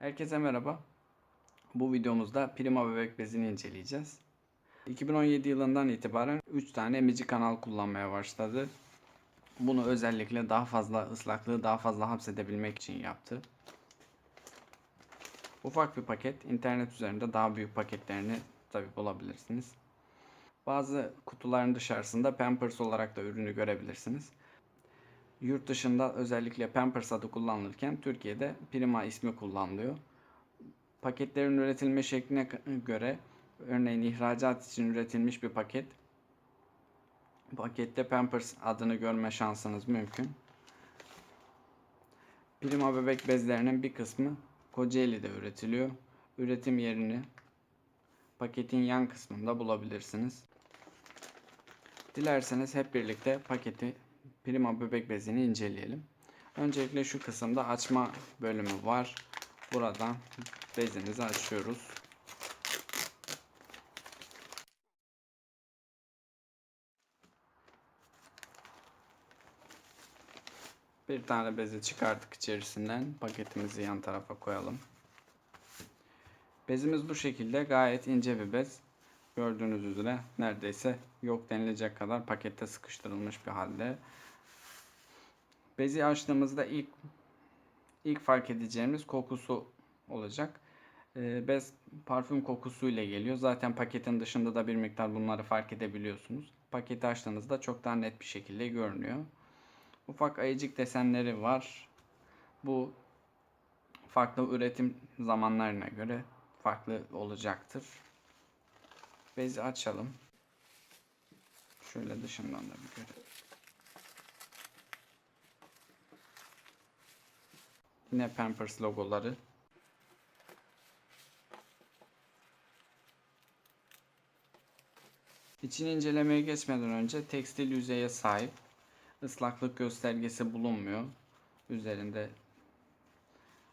Herkese merhaba. Bu videomuzda Prima bebek bezini inceleyeceğiz. 2017 yılından itibaren 3 tane emici kanal kullanmaya başladı. Bunu özellikle daha fazla ıslaklığı daha fazla hapsedebilmek için yaptı. Ufak bir paket. internet üzerinde daha büyük paketlerini tabi bulabilirsiniz. Bazı kutuların dışarısında Pampers olarak da ürünü görebilirsiniz. Yurt dışında özellikle Pampers adı kullanılırken Türkiye'de Prima ismi kullanılıyor. Paketlerin üretilme şekline göre örneğin ihracat için üretilmiş bir paket pakette Pampers adını görme şansınız mümkün. Prima bebek bezlerinin bir kısmı Kocaeli'de üretiliyor. Üretim yerini paketin yan kısmında bulabilirsiniz. Dilerseniz hep birlikte paketi Prima bebek bezini inceleyelim. Öncelikle şu kısımda açma bölümü var. Buradan bezimizi açıyoruz. Bir tane bezi çıkarttık içerisinden. Paketimizi yan tarafa koyalım. Bezimiz bu şekilde gayet ince bir bez. Gördüğünüz üzere neredeyse yok denilecek kadar pakette sıkıştırılmış bir halde. Bezi açtığımızda ilk ilk fark edeceğimiz kokusu olacak. Ee, bez parfüm kokusuyla geliyor. Zaten paketin dışında da bir miktar bunları fark edebiliyorsunuz. Paketi açtığınızda çok daha net bir şekilde görünüyor. Ufak ayıcık desenleri var. Bu farklı üretim zamanlarına göre farklı olacaktır. Bezi açalım. Şöyle dışından da bir görelim. Yine Pampers logoları. İçini incelemeye geçmeden önce tekstil yüzeye sahip. Islaklık göstergesi bulunmuyor. Üzerinde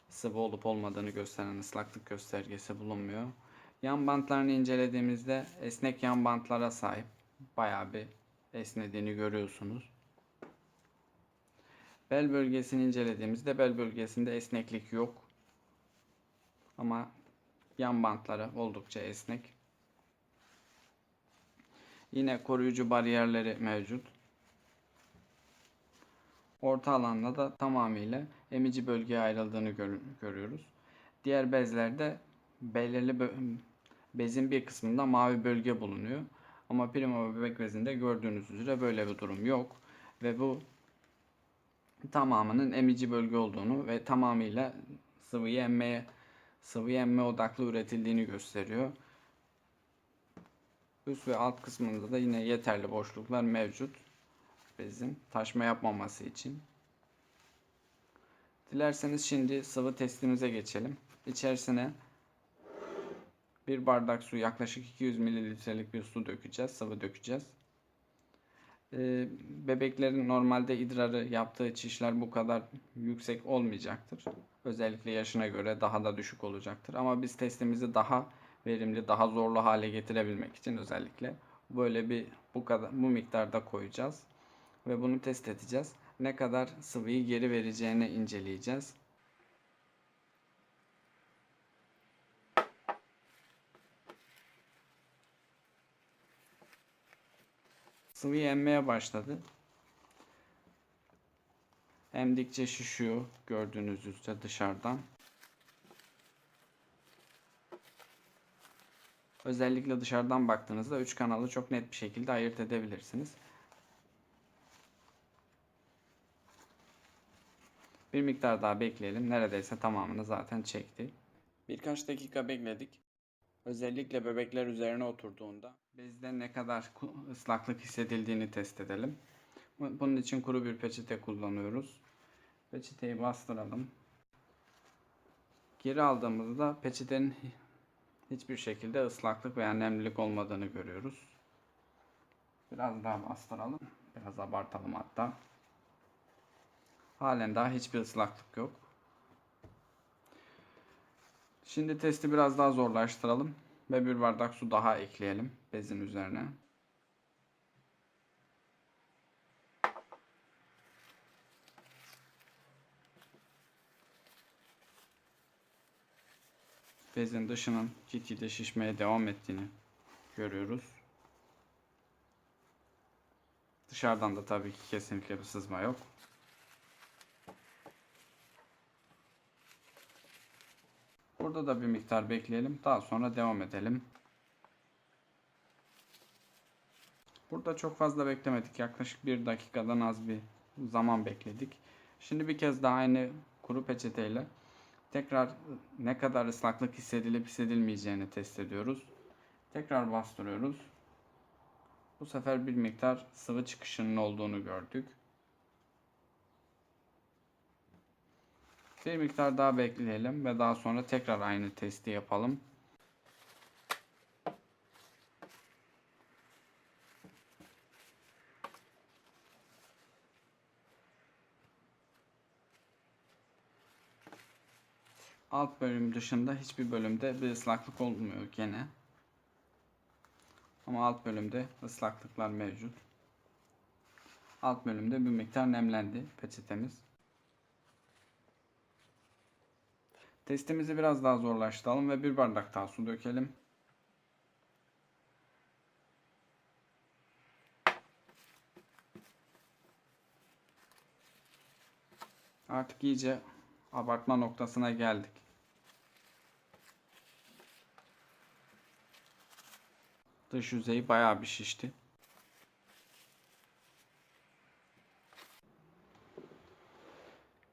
sıvı olup olmadığını gösteren ıslaklık göstergesi bulunmuyor. Yan bantlarını incelediğimizde esnek yan bantlara sahip. Bayağı bir esnediğini görüyorsunuz. Bel bölgesini incelediğimizde bel bölgesinde esneklik yok. Ama yan bantları oldukça esnek. Yine koruyucu bariyerleri mevcut. Orta alanda da tamamıyla emici bölgeye ayrıldığını gör görüyoruz. Diğer bezlerde belirli bö bezin bir kısmında mavi bölge bulunuyor. Ama Prima bebek bezinde gördüğünüz üzere böyle bir durum yok. Ve bu tamamının emici bölge olduğunu ve tamamıyla sıvıyı emmeye sıvı emme odaklı üretildiğini gösteriyor. Üst ve alt kısmında da yine yeterli boşluklar mevcut bezin taşma yapmaması için. Dilerseniz şimdi sıvı testimize geçelim. İçerisine bir bardak su yaklaşık 200 mililitrelik bir su dökeceğiz. Sıvı dökeceğiz. Ee, bebeklerin normalde idrarı yaptığı çişler bu kadar yüksek olmayacaktır. Özellikle yaşına göre daha da düşük olacaktır. Ama biz testimizi daha verimli, daha zorlu hale getirebilmek için özellikle böyle bir bu kadar bu miktarda koyacağız ve bunu test edeceğiz. Ne kadar sıvıyı geri vereceğini inceleyeceğiz. Sıvıyı emmeye başladı. Emdikçe şişiyor gördüğünüz üzere dışarıdan. Özellikle dışarıdan baktığınızda üç kanalı çok net bir şekilde ayırt edebilirsiniz. Bir miktar daha bekleyelim. Neredeyse tamamını zaten çekti. Birkaç dakika bekledik. Özellikle bebekler üzerine oturduğunda bezde ne kadar ıslaklık hissedildiğini test edelim. Bunun için kuru bir peçete kullanıyoruz. Peçeteyi bastıralım. Geri aldığımızda peçetenin hiçbir şekilde ıslaklık veya nemlilik olmadığını görüyoruz. Biraz daha bastıralım. Biraz abartalım hatta. Halen daha hiçbir ıslaklık yok. Şimdi testi biraz daha zorlaştıralım ve bir bardak su daha ekleyelim bezin üzerine. bezin dışının gitgide şişmeye devam ettiğini görüyoruz. Dışarıdan da tabii ki kesinlikle bir sızma yok. Burada da bir miktar bekleyelim. Daha sonra devam edelim. Burada çok fazla beklemedik. Yaklaşık bir dakikadan az bir zaman bekledik. Şimdi bir kez daha aynı kuru peçeteyle tekrar ne kadar ıslaklık hissedilip hissedilmeyeceğini test ediyoruz. Tekrar bastırıyoruz. Bu sefer bir miktar sıvı çıkışının olduğunu gördük. Bir miktar daha bekleyelim ve daha sonra tekrar aynı testi yapalım. Alt bölüm dışında hiçbir bölümde bir ıslaklık olmuyor gene. Ama alt bölümde ıslaklıklar mevcut. Alt bölümde bir miktar nemlendi peçetemiz. Testimizi biraz daha zorlaştıralım ve bir bardak daha su dökelim. Artık iyice abartma noktasına geldik. Dış yüzeyi bayağı bir şişti.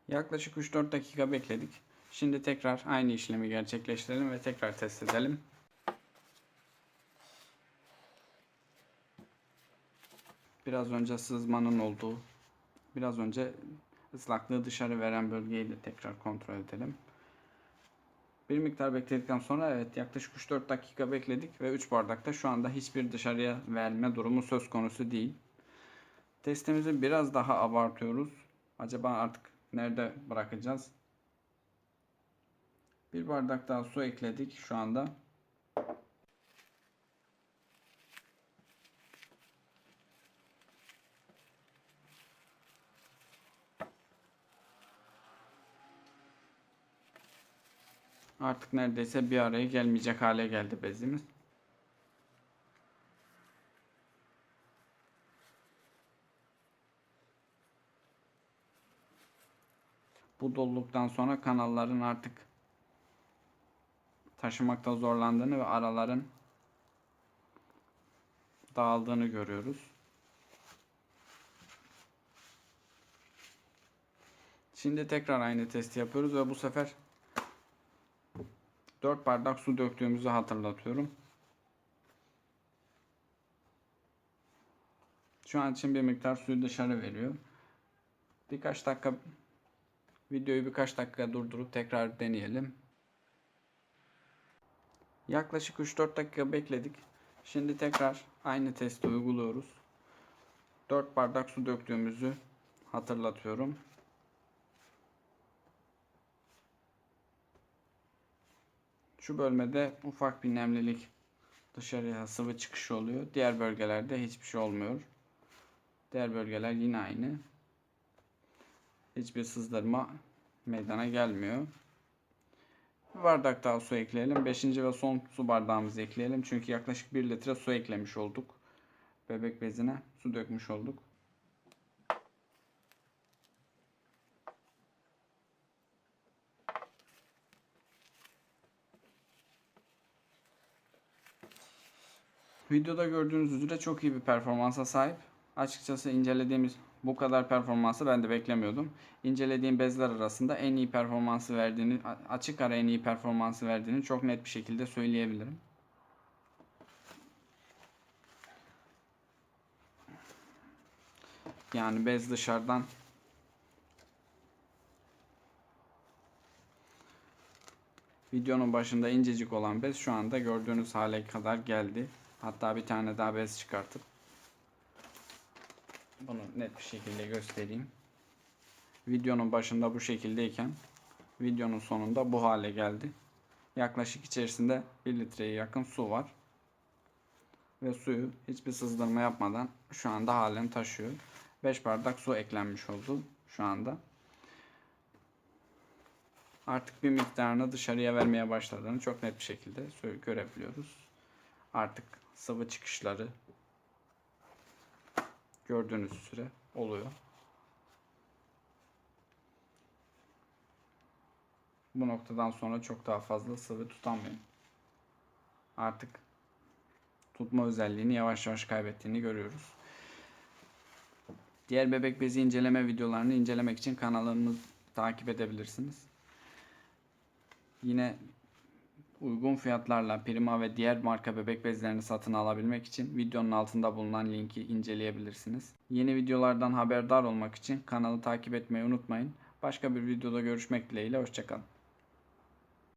Yaklaşık 3-4 dakika bekledik. Şimdi tekrar aynı işlemi gerçekleştirelim ve tekrar test edelim. Biraz önce sızmanın olduğu, biraz önce ıslaklığı dışarı veren bölgeyi de tekrar kontrol edelim. Bir miktar bekledikten sonra evet yaklaşık 3-4 dakika bekledik ve 3 bardakta şu anda hiçbir dışarıya verme durumu söz konusu değil. Testimizi biraz daha abartıyoruz. Acaba artık nerede bırakacağız? Bir bardak daha su ekledik şu anda. Artık neredeyse bir araya gelmeyecek hale geldi bezimiz. Bu doluluktan sonra kanalların artık taşımakta zorlandığını ve araların dağıldığını görüyoruz. Şimdi tekrar aynı testi yapıyoruz ve bu sefer 4 bardak su döktüğümüzü hatırlatıyorum. Şu an için bir miktar suyu dışarı veriyor. Birkaç dakika videoyu birkaç dakika durdurup tekrar deneyelim. Yaklaşık 3-4 dakika bekledik. Şimdi tekrar aynı testi uyguluyoruz. 4 bardak su döktüğümüzü hatırlatıyorum. Şu bölmede ufak bir nemlilik dışarıya sıvı çıkışı oluyor. Diğer bölgelerde hiçbir şey olmuyor. Diğer bölgeler yine aynı. Hiçbir sızdırma meydana gelmiyor. Bir bardak daha su ekleyelim. Beşinci ve son su bardağımızı ekleyelim. Çünkü yaklaşık 1 litre su eklemiş olduk. Bebek bezine su dökmüş olduk. Videoda gördüğünüz üzere çok iyi bir performansa sahip. Açıkçası incelediğimiz bu kadar performansı ben de beklemiyordum. İncelediğim bezler arasında en iyi performansı verdiğini, açık ara en iyi performansı verdiğini çok net bir şekilde söyleyebilirim. Yani bez dışarıdan videonun başında incecik olan bez şu anda gördüğünüz hale kadar geldi. Hatta bir tane daha bez çıkartıp bunu net bir şekilde göstereyim. Videonun başında bu şekildeyken videonun sonunda bu hale geldi. Yaklaşık içerisinde 1 litreye yakın su var. Ve suyu hiçbir sızdırma yapmadan şu anda halen taşıyor. 5 bardak su eklenmiş oldu şu anda. artık bir miktarını dışarıya vermeye başladığını çok net bir şekilde görebiliyoruz. Artık sıvı çıkışları gördüğünüz süre oluyor. Bu noktadan sonra çok daha fazla sıvı tutamıyor. Artık tutma özelliğini yavaş yavaş kaybettiğini görüyoruz. Diğer bebek bezi inceleme videolarını incelemek için kanalımızı takip edebilirsiniz. Yine uygun fiyatlarla Prima ve diğer marka bebek bezlerini satın alabilmek için videonun altında bulunan linki inceleyebilirsiniz. Yeni videolardan haberdar olmak için kanalı takip etmeyi unutmayın. Başka bir videoda görüşmek dileğiyle hoşçakalın.